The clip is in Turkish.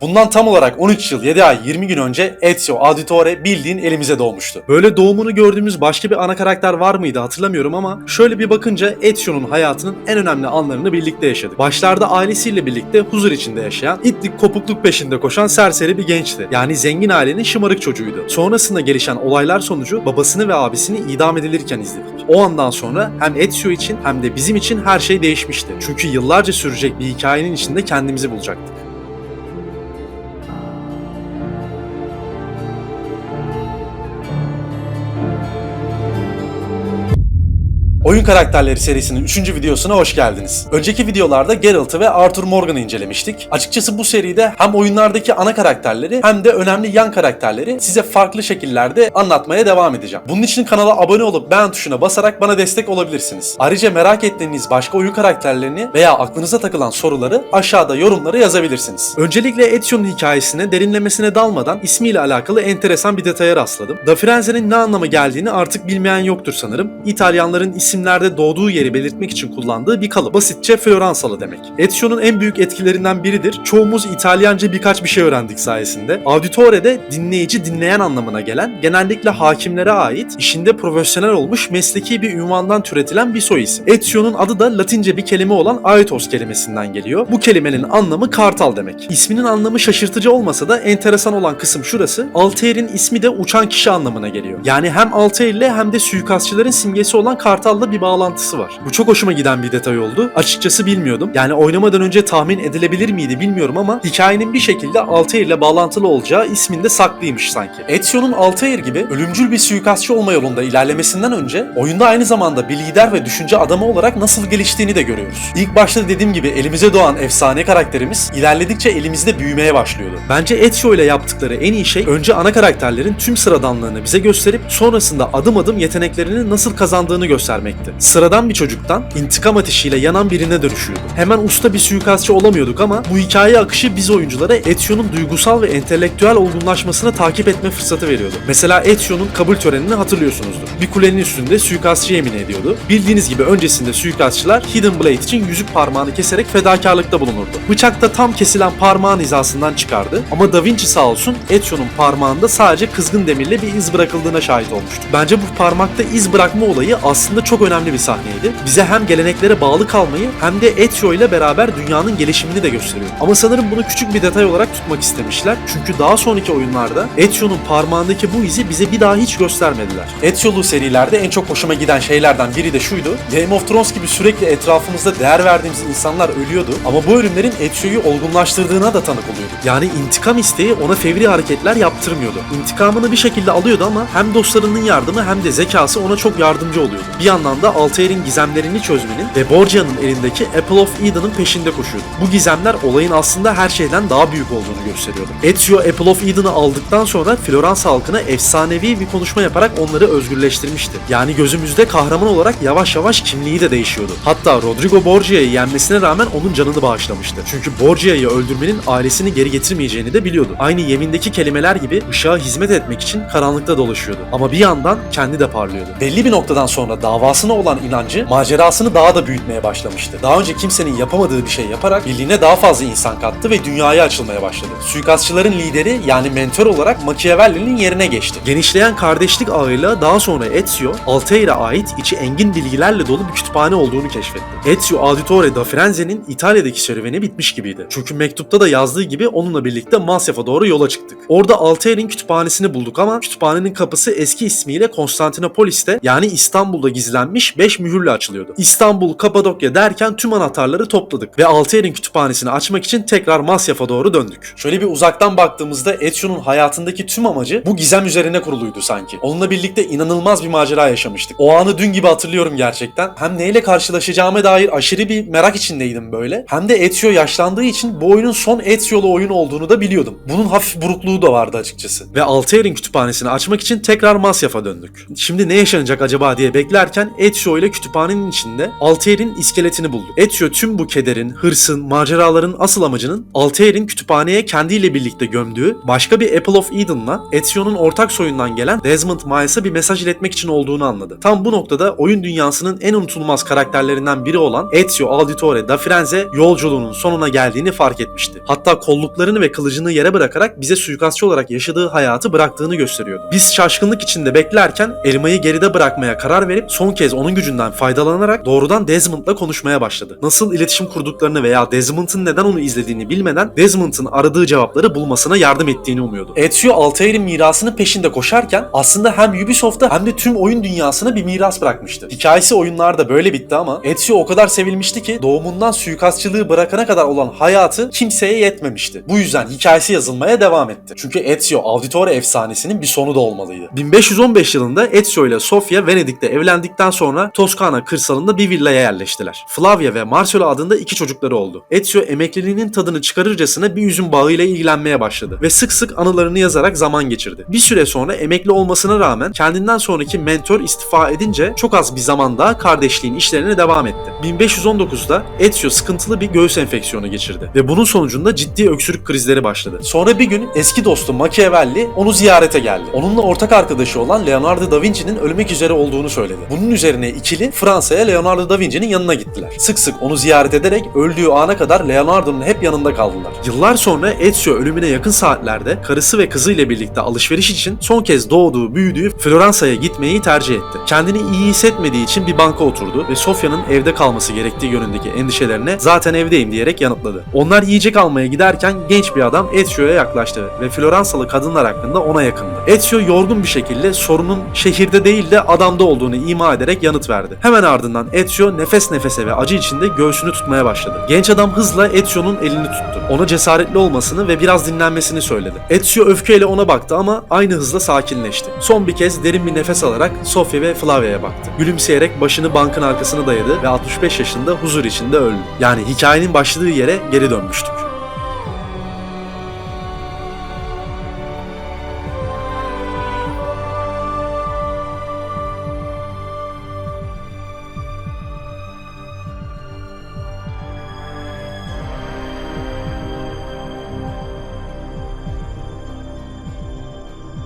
Bundan tam olarak 13 yıl 7 ay 20 gün önce Ezio Auditore bildiğin elimize doğmuştu. Böyle doğumunu gördüğümüz başka bir ana karakter var mıydı hatırlamıyorum ama şöyle bir bakınca Ezio'nun hayatının en önemli anlarını birlikte yaşadık. Başlarda ailesiyle birlikte huzur içinde yaşayan, itlik kopukluk peşinde koşan serseri bir gençti. Yani zengin ailenin şımarık çocuğuydu. Sonrasında gelişen olaylar sonucu babasını ve abisini idam edilirken izledik. O andan sonra hem Ezio için hem de bizim için her şey değişmişti. Çünkü yıllarca sürecek bir hikayenin içinde kendimizi bulacaktık. Oyun Karakterleri serisinin 3. videosuna hoş geldiniz. Önceki videolarda Geralt'ı ve Arthur Morgan'ı incelemiştik. Açıkçası bu seride hem oyunlardaki ana karakterleri hem de önemli yan karakterleri size farklı şekillerde anlatmaya devam edeceğim. Bunun için kanala abone olup beğen tuşuna basarak bana destek olabilirsiniz. Ayrıca merak ettiğiniz başka oyun karakterlerini veya aklınıza takılan soruları aşağıda yorumlara yazabilirsiniz. Öncelikle Ezio'nun hikayesine derinlemesine dalmadan ismiyle alakalı enteresan bir detaya rastladım. Da Firenze'nin ne anlama geldiğini artık bilmeyen yoktur sanırım. İtalyanların isimlerde doğduğu yeri belirtmek için kullandığı bir kalıp. Basitçe Floransalı demek. Ezio'nun en büyük etkilerinden biridir. Çoğumuz İtalyanca birkaç bir şey öğrendik sayesinde. Auditore de dinleyici dinleyen anlamına gelen, genellikle hakimlere ait, işinde profesyonel olmuş mesleki bir ünvandan türetilen bir soy isim. Ezio'nun adı da Latince bir kelime olan Aetos kelimesinden geliyor. Bu kelimenin anlamı kartal demek. İsminin anlamı şaşırtıcı olmasa da enteresan olan kısım şurası. Altair'in ismi de uçan kişi anlamına geliyor. Yani hem Altair'le hem de suikastçıların simgesi olan kartalla bir bağlantısı var. Bu çok hoşuma giden bir detay oldu. Açıkçası bilmiyordum. Yani oynamadan önce tahmin edilebilir miydi bilmiyorum ama hikayenin bir şekilde Altair ile bağlantılı olacağı isminde saklıymış sanki. Ezio'nun Altair gibi ölümcül bir suikastçı olma yolunda ilerlemesinden önce oyunda aynı zamanda bir lider ve düşünce adamı olarak nasıl geliştiğini de görüyoruz. İlk başta dediğim gibi elimize doğan efsane karakterimiz ilerledikçe elimizde büyümeye başlıyordu. Bence Ezio ile yaptıkları en iyi şey önce ana karakterlerin tüm sıradanlığını bize gösterip sonrasında adım adım yeteneklerini nasıl kazandığını göstermekti. Sıradan bir çocuktan intikam ateşiyle yanan birine dönüşüyordu. Hemen usta bir suikastçı olamıyorduk ama bu hikaye akışı biz oyunculara Ezio'nun duygusal ve entelektüel olgunlaşmasını takip etme fırsatı veriyordu. Mesela Ezio'nun kabul törenini hatırlıyorsunuzdur. Bir kulenin üstünde suikastçı yemin ediyordu. Bildiğiniz gibi öncesinde suikastçılar Hidden Blade için yüzük parmağını keserek fedakarlıkta bulunurdu. Bıçak da tam kesilen parmağın hizasından çıkardı ama Da Vinci sağ olsun Ezio'nun parmağında sadece kızgın demirle bir iz bırakıldığına şahit olmuştu. Bence bu parmakta iz bırakma olayı aslında çok önemli bir sahneydi. Bize hem geleneklere bağlı kalmayı hem de Ezio ile beraber dünyanın gelişimini de gösteriyor. Ama sanırım bunu küçük bir detay olarak tutmak istemişler. Çünkü daha sonraki oyunlarda Ezio'nun parmağındaki bu izi bize bir daha hiç göstermediler. Ezio'lu serilerde en çok hoşuma giden şeylerden biri de şuydu. Game of Thrones gibi sürekli etrafımızda değer verdiğimiz insanlar ölüyordu. Ama bu ölümlerin Ezio'yu olgunlaştırdığına da tanık oluyorduk. Yani intikam isteği ona fevri hareketler yaptırmıyordu. İntikamını bir şekilde alıyordu ama hem dostlarının yardımı hem de zekası ona çok yardımcı oluyordu. Bir yandan da Altair'in gizemlerini çözmenin ve Borgia'nın elindeki Apple of Eden'ın peşinde koşuyordu. Bu gizemler olayın aslında her şeyden daha büyük olduğunu gösteriyordu. Ezio Apple of Eden'ı aldıktan sonra Floransa halkına efsanevi bir konuşma yaparak onları özgürleştirmişti. Yani gözümüzde kahraman olarak yavaş yavaş kimliği de değişiyordu. Hatta Rodrigo Borgia'yı yenmesine rağmen onun canını bağışlamıştı. Çünkü Borgia'yı öldürmenin ailesini geri getirmeyeceğini de biliyordu. Aynı yemindeki kelimeler gibi ışığa hizmet etmek için karanlıkta dolaşıyordu. Ama bir yandan kendi de parlıyordu. Belli bir noktadan sonra davasına olan inancı macerasını daha da büyütmeye başlamıştı. Daha önce kimsenin yapamadığı bir şey yaparak birliğine daha fazla insan kattı ve dünyaya açılmaya başladı. Suikastçıların lideri yani mentor olarak Machiavelli'nin yerine geçti. Genişleyen kardeşlik ağıyla daha sonra Ezio, Altair'e ait içi engin bilgilerle dolu bir kütüphane olduğunu keşfetti. Ezio Auditore da Firenze'nin İtalya'daki serüveni bitmiş gibiydi. Çünkü mektupta da yazdığı gibi onunla birlikte Masyaf'a doğru yola çıktık. Orada Altair'in kütüphanesini bulduk ama kütüphanenin kapısı eski ismiyle Konstantinopolis'te yani İstanbul'da gizlenmiş 5 mühürle açılıyordu. İstanbul, Kapadokya derken tüm anahtarları topladık ve Altair'in kütüphanesini açmak için tekrar Masyaf'a doğru döndük. Şöyle bir uzaktan baktığımızda Ezio'nun hayatındaki tüm amacı bu gizem üzerine kuruluydu sanki. Onunla birlikte inanılmaz bir macera yaşamıştık. O anı dün gibi hatırlıyorum gerçekten. Hem neyle karşılaşacağıma dair aşırı bir merak içindeydim böyle. Hem de Ezio yaşlandığı için bu oyunun son Ezio'lu oyun olduğunu da biliyordum. Bunun hafif burukluğu da vardı açıkçası. Ve Altair'in kütüphanesini açmak için tekrar Masyaf'a döndük. Şimdi ne yaşanacak acaba diye beklerken Ezio ile kütüphanenin içinde Altair'in iskeletini buldu. Ezio tüm bu kederin, hırsın, maceraların asıl amacının Altair'in kütüphaneye kendiyle birlikte gömdüğü başka bir Apple of Eden'la Ezio'nun ortak soyundan gelen Desmond Miles'a bir mesaj iletmek için olduğunu anladı. Tam bu noktada oyun dünyasının en unutulmaz karakterlerinden biri olan Ezio Auditore da Firenze yolculuğunun sonuna geldiğini fark etmişti. Hatta kolluklarını ve kılıcını yere bırakarak bize suikastçı olarak yaşadığı hayatı bıraktığını gösteriyordu. Biz şaşkınlık içinde beklerken elmayı geride bırakmaya karar verip son kez onun gücünden faydalanarak doğrudan Desmond'la konuşmaya başladı. Nasıl iletişim kurduklarını veya Desmond'ın neden onu izlediğini bilmeden Desmond'ın aradığı cevapları bulmasına yardım ettiğini umuyordu. Ezio Altair'in mirasının peşinde koşarken aslında hem Ubisoft'a hem de tüm oyun dünyasına bir miras bırakmıştı. Hikayesi oyunlarda böyle bitti ama Ezio o kadar sevilmişti ki doğumundan suikastçılığı bırakana kadar olan hayatı kimseye yetmemişti. Bu yüzden hikayesi yazılmaya devam etti. Çünkü Ezio Auditore efsanesinin bir sonu da olmalıydı. 1515 yılında Ezio ile Sofia Venedik'te evlendikten sonra Toskana kırsalında bir villaya yerleştiler. Flavia ve Marcelo adında iki çocukları oldu. Ezio emekliliğinin tadını çıkarırcasına bir üzüm bağıyla ilgilenmeye başladı ve sık sık anılarını yazarak zaman geçirdi. Bir süre sonra emekli olmasına rağmen kendinden sonraki mentor istifa edince çok az bir zaman daha kardeşliğin işlerine devam etti. 1519'da Ezio sıkıntılı bir göğüs enfeksiyonu geçirdi ve bunun sonucunda ciddi öksürük krizleri başladı. Sonra bir gün eski dostu Machiavelli onu ziyarete geldi. Onunla ortak arkadaşı olan Leonardo da Vinci'nin ölmek üzere olduğunu söyledi. Bunun üzerine ikili Fransa'ya Leonardo da Vinci'nin yanına gittiler. Sık sık onu ziyaret ederek öldüğü ana kadar Leonardo'nun hep yanında kaldılar. Yıllar sonra Ezio ölümüne yakın saatlerde karısı ve kızıyla birlikte alışveriş için son kez doğduğu, büyüdüğü Floransa'ya gitmeyi tercih etti. Kendini iyi hissetmediği için bir banka oturdu ve Sofya'nın evde kalması gerektiği yönündeki endişelerine zaten evdeyim diyerek yanıtladı. Onlar yiyecek almaya giderken genç bir adam Ezio'ya yaklaştı ve Floransalı kadınlar hakkında ona yakındı. Ezio yorgun bir şekilde sorunun şehirde değil de adamda olduğunu ima ederek yanıt verdi. Hemen ardından Ezio nefes nefese ve acı içinde göğsünü tutmaya başladı. Genç adam hızla Ezio'nun elini tuttu. Ona cesaretli olmasını ve biraz dinlenmesini söyledi. Ezio öfkeyle ona baktı ama aynı hızla sakinleşti. Son bir kez derin bir nefes alarak Sofia ve Flavia'ya baktı. Gülümseyerek başını bankın arkasına dayadı ve 65 yaşında huzur içinde öldü. Yani hikayenin başladığı yere geri dönmüştük.